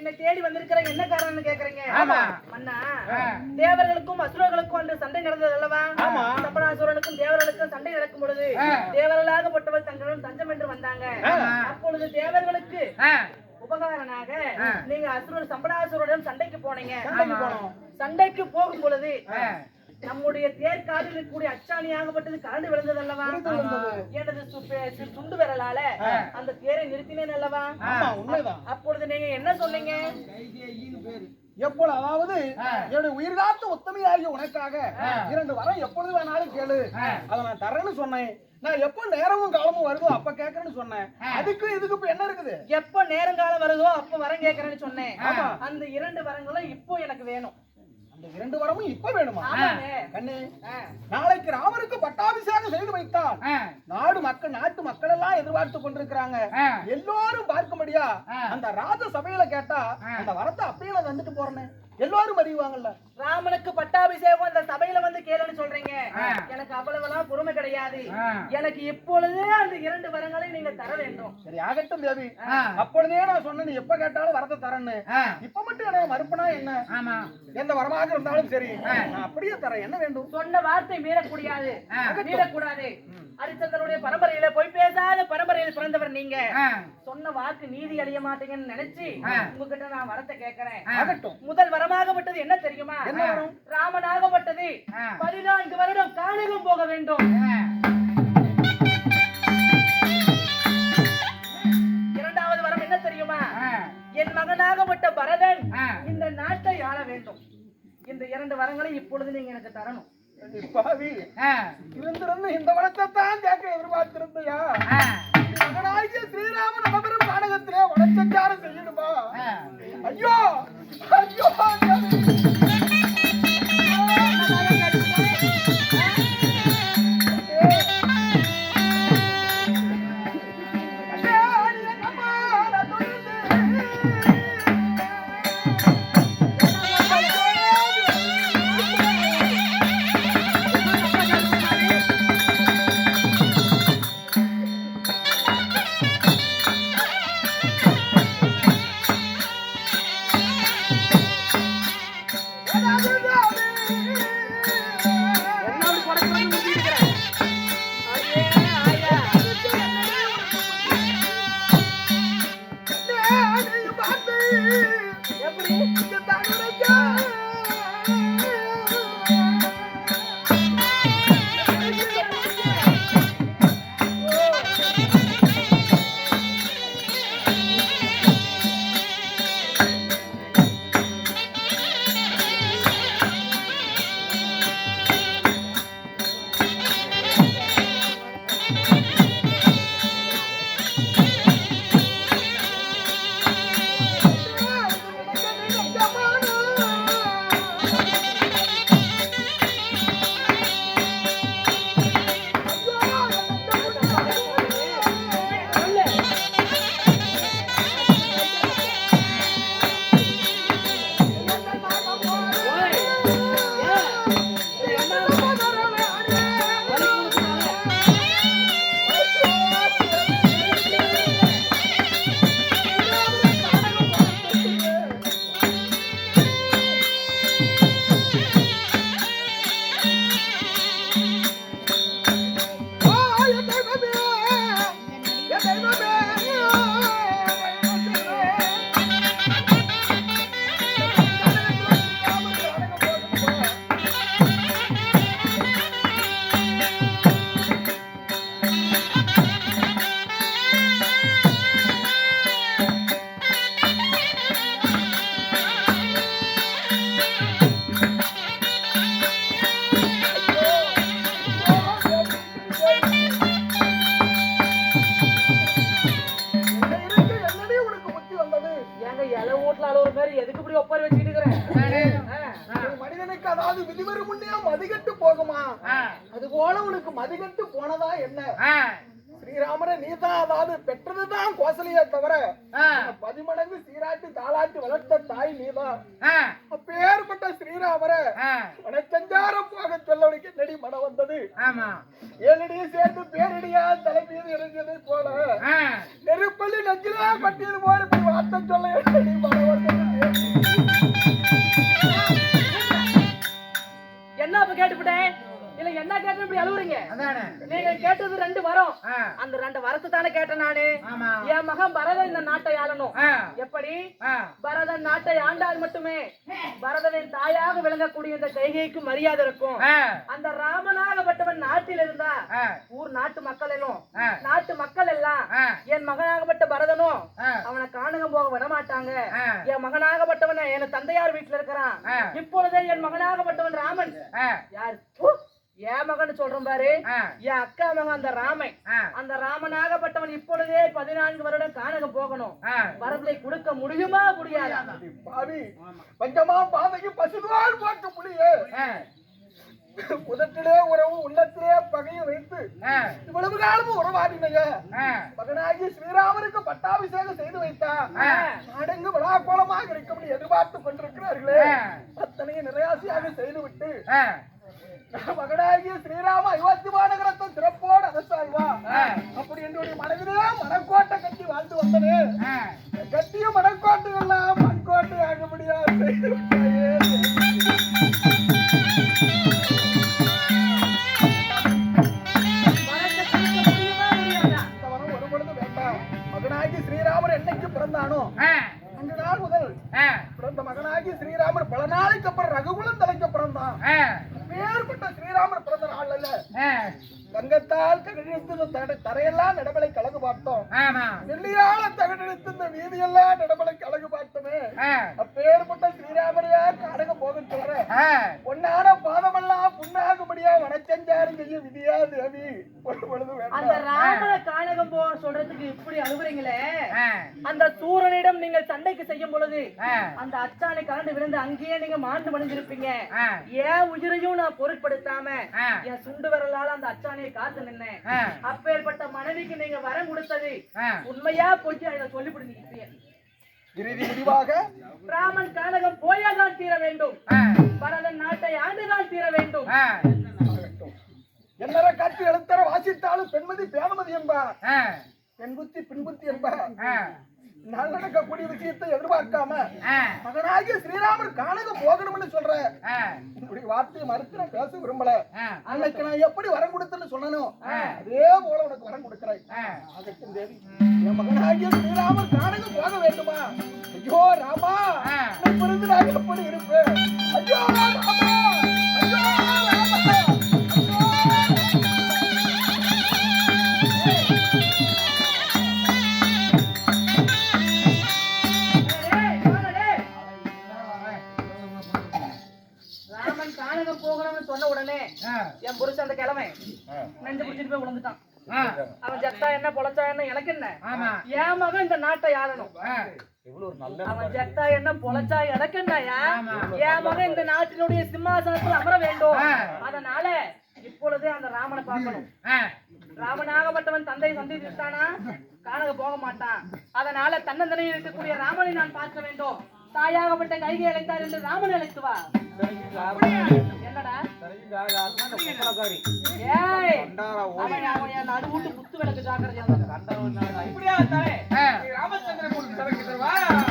என்னை தேடி வந்திருக்கிற என்ன காரணம்னு கேக்குறீங்க ஆமா. மன்னா. தேவர்களுக்கும் அசுரர்களுக்கும் அன்று சண்டை நடந்தது அல்லவா ஆமா. சப்பனாசுரனுக்கும் தேவர்களுக்கும் சண்டை நடக்கும் பொழுது. தேவர்களாகப்பட்டவர் தங்களுடன் தஞ்சம் என்று வந்தாங்க. அப்பொழுது தேவர்களுக்கு உபகாரனாக. நீங்க அசுரர் சம்பனாசுரனுடன் சண்டைக்கு போனீங்க சண்டைக்கு போனோம். சண்டைக்கு போகும் பொழுது. நம்முடைய தேர்காலில் இருக்கக்கூடிய அச்சாணியாகப்பட்டது கரண்டு விழுந்தது அல்லவா. எனது சுண்டு விரலால. அந்த தேரை நிறுத்தினேன் அல்லவா. அப்பொழுது நீங்க என்ன சொன்னீங்க எப்பொழுது அதாவது. என்னுடைய உயிர்காத்த உத்தமையாகிய உனக்காக. இரண்டு வரம் எப்பொழுது வேணாலும் கேளு. அதை நான் தரேன்னு சொன்னேன் நான் எப்போ நேரமும் காலமும் வருதோ அப்ப கேட்கறேன்னு சொன்னேன். அதுக்கு இதுக்கு இப்ப என்ன இருக்குது எப்ப நேரங்காலம் வருதோ அப்ப வரம் கேட்கறேன்னு சொன்னேன். அந்த இரண்டு வரங்களும் இப்போ எனக்கு வேணும் அந்த இரண்டு வரமும் இப்ப வேணுமா கண்ணு. நாளைக்கு ராமருக்கு பட்டாபிஷேகம் செய்து வைத்தால் நாடு மக்கள் நாட்டு மக்கள் எல்லாம் எதிர்பார்த்து கொண்டிருக்கிறாங்க. எல்லாரும் பார்க்கும்படியா. அந்த ராஜ சபையில கேட்டா. அந்த வரத்தை அப்படியே நான் வந்துட்டு போறேனே எல்லாரும் அறிவாங்கல்ல ராமனுக்கு பட்டாபிஷேகம் அந்த சபையில வந்து கேளுன்னு சொல்றீங்க. எனக்கு அவ்வளவெல்லாம் பொறுமை கிடையாது. எனக்கு இப்பொழுதே அந்த இரண்டு வரங்களை நீங்க தர வேண்டும். சரி ஆகட்டும் தேவி. அப்பொழுதே நான் சொன்னேன் நீ எப்ப கேட்டாலும் வரத்தை தரேன்னு. இப்ப மட்டும் எனக்கு மறுப்பனா என்ன? ஆமா. எந்த வரமாக இருந்தாலும் சரி. நான் அப்படியே தரேன். என்ன வேண்டும்? சொன்ன வார்த்தை மீறக்கூடாது. மீறக்கூடாது. ஹரிச்சந்திரனுடைய பரம்பரையில போய் பேசாத பரம்பரையில் பிறந்தவர் நீங்க. சொன்ன வாக்கு நீதி அழிய மாட்டீங்கன்னு நினைச்சு. உங்ககிட்ட நான் வரத்தை கேட்கிறேன். ஆ. ஆகட்டும். முதல் வரமாகப்பட்டது என்ன தெரியுமா? ராமனாகப்பட்டது. பதினான்கு வருடம் காணிலும் போக வேண்டும். இரண்டாவது வரம் என்ன தெரியுமா? என் மகனாகப்பட்ட பரதன். இந்த நாட்டை ஆள வேண்டும். இந்த இரண்டு வரங்களை இப்பொழுது நீங்க எனக்கு தரணும். பாவி இருந்திருந்து இந்த வளத்தை தான் கேட்க எதிர்பார்த்திருந்தையா? பார்த்து எப்படி? இந்த என்னடி அதாவது விதிவரும் முன்னே மதிகட்டு போகுமா? அது போல உனக்கு மதிகட்டு போனதா என்ன? ஸ்ரீராமரை நீதான் அதாவது பெற்றதுதான் கோசலையே தவிர பதிமடங்கு சீராட்டி தாளாட்டி வளர்த்த தாய் நீதான் அப்பேற்பட்ட ஸ்ரீராமரை ஆ, வனச்சஞ்சாரம் போக சொல்லவனுக்கு என்னடி மனம் வந்தது. ஏழடியை சேர்ந்து பேரடியா தலை மீது எரிஞ்சதை போல நெருப்பள்ளி நெஞ்சிலே பட்டியல் போல வார்த்தை சொல்ல ഇവിടെ அழுவுறீங்க? அதானே. நீங்க கேட்டது ரெண்டு வரம். அந்த ரெண்டு வரத்தை தானே கேட்டேன் நானு. என் மகன் பரதன் இந்த நாட்டை ஆளணும். எப்படி? பரதன் நாட்டை ஆண்டால் மட்டுமே பரதனின் தாயாக விளங்கக்கூடிய இந்த கைகைக்கு மரியாதை இருக்கும். அந்த ராமனாகப்பட்டவன் நாட்டில் இருந்தா ஊர் நாட்டு மக்கள் எல்லாம் நாட்டு மக்கள் எல்லாம் என் மகனாகப்பட்ட பரதனும் அவனை காணகம் போக விட மாட்டாங்க ஆ, என் மகனாகப்பட்டவன் என் தந்தையார் வீட்டுல இருக்கிறான். இப்பொழுதே என் மகனாகப்பட்டவன் ராமன். யார்! என் மகன் சொல்றேன் பாரு. என் அக்கா மகன் அந்த ராமன். அந்த ராமனாகப்பட்டவன் இப்பொழுதே பதினான்கு வருடம் காணகம் போகணும். வரத்தை கொடுக்க முடியுமா முடியாதா? பாவி பஞ்சமா பாதைக்கு பசுதான் போட்ட புலியே ஆ, உதட்டிலே உறவு உள்ளத்திலே பகையும் வைத்து இவ்வளவு காலமும் உறவாடினைய. ஆ, மகனாகி ஸ்ரீராமருக்கு பட்டாபிஷேகம் செய்து வைத்தான். ஆ. நாடெங்கு விழாக்கோலமாக இருக்கும்படி எதிர்பார்த்து கொண்டிருக்கிறார்களே. அத்தனையும் நிறையாசியாக செய்துவிட்டு ஆ, மகனாகிய ஸ்ரீராம அயோத்தி மாநகரத்தை சிறப்போடு அரசாழ்வா ஆ. அப்படி என்னுடைய மனதிலே மனக்கோட்டை கட்டி வாழ்ந்து வந்தனே ஆ. கட்டிய மனக்கோட்டை எல்லாம் மண்கோட்டை ஆக முடியாது பிறந்த மகனாகி ஸ்ரீராமர் பல நாளைக்கு அப்புறம் ரகுகுலம் தலைக்க பிறந்தான். ஆ, தங்கத்தால் தகடித்து தட தரையெல்லாம் நடவலை கழகு பார்த்தோம். ஆமா. வெள்ளியால தகடித்து இந்த வீதியெல்லாம் நடவலை கழகு பார்த்தோமே அப்பேற்பட்ட ஸ்ரீராமரையா காடக போக சொல்ற பாதமெல்லாம் புண்ணாகும்படியா வனச்சஞ்சாரம் செய்ய விதியா தேவி ஒரு பொழுது அந்த ராமனை காணகம் போக சொல்றதுக்கு இப்படி அழுகுறீங்களே? அந்த சூரனிடம் நீங்கள் சண்டைக்கு செய்யும் பொழுது அந்த அச்சானை கலந்து விழுந்து அங்கேயே நீங்க மாண்டு மணிஞ்சிருப்பீங்க என் உயிரையும் நான் பொருட்படுத்தாம. என் சுண்டு விரலால அந்த அச்சானையை காத்து நின்னேன். அப்பேற்பட்ட மனைவிக்கு நீங்க வரம் கொடுத்தது உண்மையா போச்சு அதை சொல்லி இப்ப இறுதி முடிவாக? ராமன் கானகம் போயாதான் தீர வேண்டும். பரதன் நாட்டை ஆண்டுதான் தீர வேண்டும். என்னற காட்சி எழுத்தர வாசித்தாலும் பெண்மதி பேதமதி என்பார் ஆ, பெண் புத்தி பின் புத்தி என்பார் ஆ, நான் நடக்கக்கூடிய விஷயத்தை எதிர்பார்க்காம மகனாகிய ஸ்ரீராமர் காணகம் போகணும்னு சொல்ற. இப்படி வார்த்தையை மறுத்து நான் பேச விரும்பல. அன்னைக்கு நான் எப்படி வரம் கொடுத்தேன்னு சொன்னனோ அதே போல உனக்கு வரம் கொடுக்கிறேன். அதற்கும் தேவி. என் மகனாகிய ஸ்ரீராமர் காணகம் போக வேண்டுமா? ஐயோ ராமா நான் எப்படி இருப்பேன்? ஐயோ ராமா! நெஞ்சு பிடிச்சிட்டு போய் விழுந்துட்டான் ஆ, அவன் செத்தா என்ன பொழைச்சா என்ன எனக்கு என்ன? என் மகன் இந்த நாட்டை ஆளணும் ஆ, அவன் செத்தா என்ன பொழைச்சா எனக்கு என்னயா. என் மகன் இந்த நாட்டினுடைய சிம்மாசனத்தில் அமர வேண்டும். அதனால இப்பொழுதே அந்த ராமனை பார்க்கணும். ராமனாகப்பட்டவன் தந்தை சந்தித்தானா காணக போக மாட்டான். அதனால தன்னந்தனையில் இருக்கக்கூடிய ராமனை நான் பார்க்க வேண்டும். தாயாகப்பட்ட கைகை அழைத்தார் என்று ராமன் அழைத்து வா. என்னடா? நடுவுட்டு முத்து விளக்கு ஜாக்கிரதையா ராமச்சந்திரன்